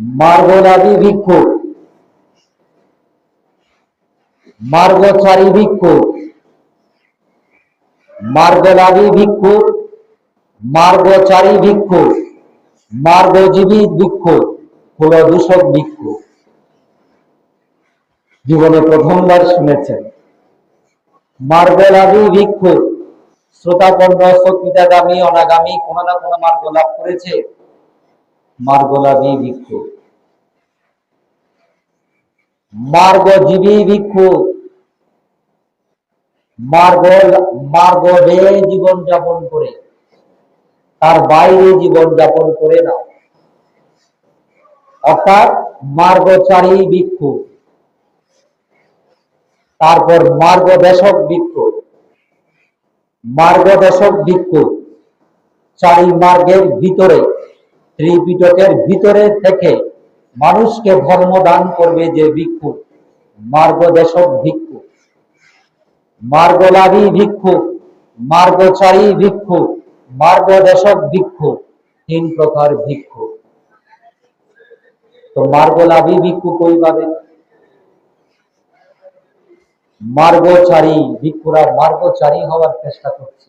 মার্গলাভী ভিক্ষু মার্গচারী ভিক্ষু মার্গলাভী ভিক্ষু মার্গচারী ভিক্ষু মার্গজীবী ভিক্ষু কুলদূষক ভিক্ষু জীবনে প্রথমবার শুনেছেন। মার্গলাভী অনাগামী কোন না মার্গ লাভ করেছে। মার্গলাভী ভিক্ষু। মার্গজীবী ভিক্ষু। মার্গ মার্গ বেয়ে জীবন যাপন করে। তার বাইরে জীবন যাপন করে না। অর্থাৎ মার্গচারী ভিক্ষু। তারপর মার্গদেশক ভিক্ষু। মার্গদেশক ভিক্ষু। চারি মার্গের ভিতরে ত্রিপিটকের ভিতরে থেকে মানুষকে ধর্ম দান করবে যে ভিক্ষু, মার্গদেশক ভিক্ষু। মার্গলাভী ভিক্ষু, মার্গচারী ভিক্ষু, মার্গদেশক ভিক্ষু, তিন প্রকার ভিক্ষু। তো মার্গলাভী ভিক্ষু কই পাবেন মার্গচারী ভিক্ষুরা মার্গচারী হওয়ার চেষ্টা করছে।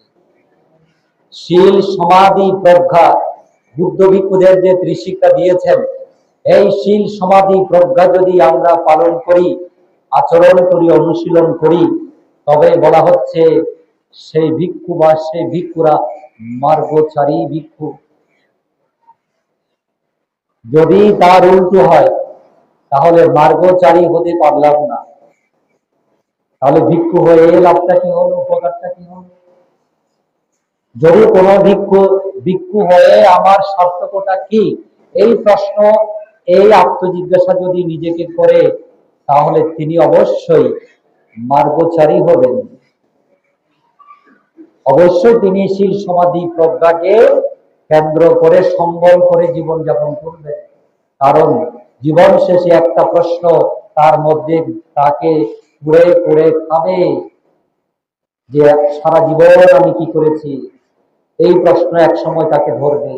শীল সমাধি প্রজ্ঞা বুদ্ধ ভিক্ষুদের যে ত্রিশিক্ষা দিয়েছেন, এই শীল সমাধি প্রজ্ঞা যদি আমরা পালন করি, আচরণ করি, অনুশীলন করি, তবে বলা হচ্ছে সেই ভিক্ষু বা সেই ভিক্ষুরা মার্গচারী ভিক্ষু। যদি তার উল্টো হয়, তাহলে মার্গচারী হতে পারলাম না। তাহলে ভিক্ষু হয়ে লাভটা কি হলো, উপকারটা কি হলো? যদি কোনো ভিক্ষু ভিক্ষু হয়ে আমার সার্থকতা কি? এই প্রশ্ন, এই আত্মজিজ্ঞাসা যদি নিজেকে করে, তাহলে তিনি অবশ্যই মার্গচারী হবেন। অবশ্যই তিনি শীল সমাধি প্রজ্ঞাকে কেন্দ্র করে, সম্বল করে জীবন যাপন করবেন। কারণ জীবন শেষে একটা প্রশ্ন তার মধ্যে তাকে কুড়ে কুড়ে খাবে যে, সারা জীবন আমি কি করেছি? এই প্রশ্ন এক সময় তাকে ধরবে।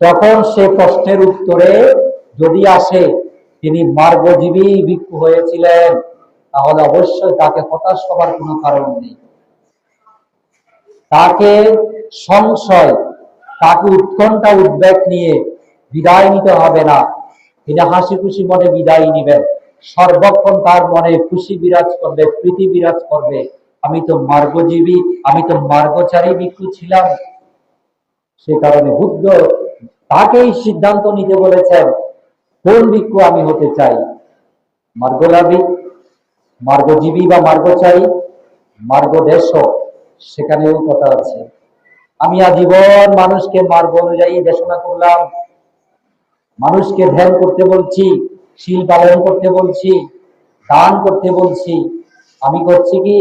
তখন সে প্রশ্নের উত্তরে, যদি আসে তিনি মার্গজীবী ভিক্ষু হয়েছিলেন, তাহলে অবশ্যই তাকে হতাশ হবার কোনো কারণ নেই। তাকে সংশয়, তাকে উৎকণ্ঠা উদ্বেগ নিয়ে বিদায় নিতে হবে না। তিনি হাসি খুশি মনে বিদায় নিবেন। সর্বক্ষণ তার মনে খুশি বিরাজ করবে, প্রীতি বিরাজ করবে। আমি তো মার্গজীবী, আমি তো মার্গচারী ভিক্ষু ছিলাম। সে কারণে বুদ্ধ তাকেই সিদ্ধান্ত নিতে বলেছেন, কোন ভিক্ষু আমি হতে চাই? মার্গলাভী, মার্গজীবী বা মার্গচারী? মার্গদেশ সেখানেও কথা আছে। আমি আজীবন মানুষকে মার্গ অনুযায়ী দেশনা করলাম, মানুষকে ধ্যান করতে বলছি, শীল পালন করতে বলছি, দান করতে বলছি। আমি করছি কি?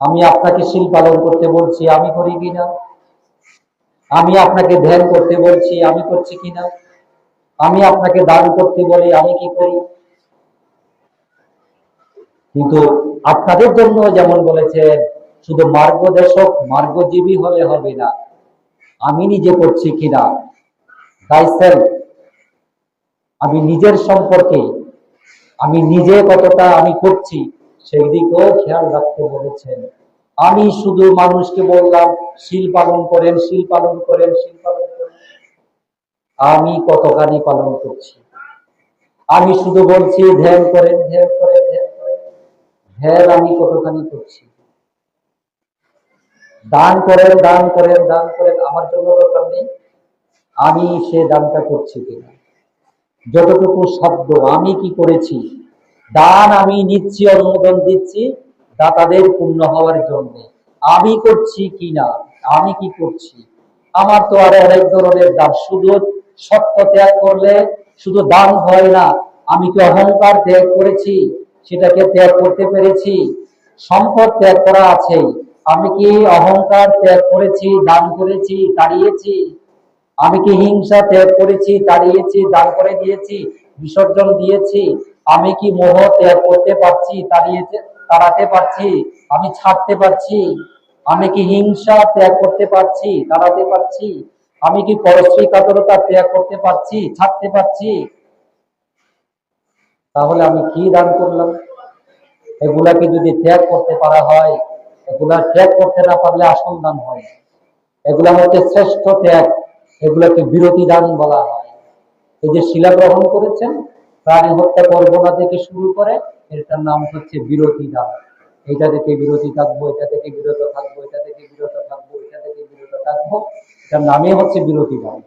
আমি আপনাকে শিল পালন করতে বলছি, আমি করি কিনা আমি আপনাকে ধ্যান করতে বলছি, আমি করছি কিনা আমি আপনাকে দান করতে বলি, আমি কি করি? কিন্তু আপনাদের জন্য যেমন বলেছেন, শুধু মার্গদেশক মার্গজীবী হলে হবে না। আমি নিজে করছি কিনা মাইসেলফ আমি নিজের সম্পর্কে, আমি নিজে কতটা আমি করছি সেই দিকেও খেয়াল রাখতে বলেছেন। আমি শুধু মানুষকে বললাম, শিল পালন করেন, শিল পালন করেন, শিল পালন করেন। আমি কতখানি পালন করছি? আমি শুধু বলছি, ধ্যান করেন ধ্যান করেন ধ্যান করেন। ধ্যান আমি কতখানি করছি? দান করেন দান করেন দান করেন, আমার জন্য দরকার নেই। আমি সে দানটা করছি কিনা? যতটুকু শব্দ আমি কি করেছি? দান আমি নিচ্ছি, অনুমোদন দিচ্ছি, দাতাদের পূর্ণ হওয়ার জন্য। আমি করছি কিনা আমি কি করছি? আমার তো আরও অনেক ধরনের দান। শুধু সত্য ত্যাগ করলে শুধু দান হয় না, আমি কি অহংকার ত্যাগ করেছি? সেটাকে ত্যাগ করতে পেরেছি। সম্পদ ত্যাগ করা আছে। আমি কি অহংকার ত্যাগ করেছি, দান করেছি দাঁড়িয়েছি আমি কি হিংসা ত্যাগ করেছি দাঁড়িয়েছি দান করে দিয়েছি, বিসর্জন দিয়েছি? আমি কি মোহ ত্যাগ করতে পারছি, দাঁড়িয়েছে তাড়াতে পারছি, আমি ছাড়তে পারছি? আমি কি হিংসা ত্যাগ করতে পারছি, দাঁড়াতে পারছি? আমি কি পরশ্রী কাতরতা ত্যাগ করতে পারছি, ছাড়তে পারছি? তাহলে আমি কি দান করলাম? এগুলাকে যদি ত্যাগ করতে পারা হয়, এগুলা ত্যাগ করতে না পারলে আসল দান হয়। এগুলা হচ্ছে শ্রেষ্ঠ ত্যাগ, এগুলাকে বিরতি দান বলা হয়। এই যে শিলা গ্রহণ করেছেন প্রাণী হত্যা করব না থেকে শুরু করে, এটার নাম হচ্ছে বিরতি দাগ। এটা থেকে বিরতি থাকব, এটা থেকে বিরত থাকব, এটা থেকে বিরত থাকব, এটা থেকে বিরত থাকব, এটার নামই হচ্ছে বিরতি দান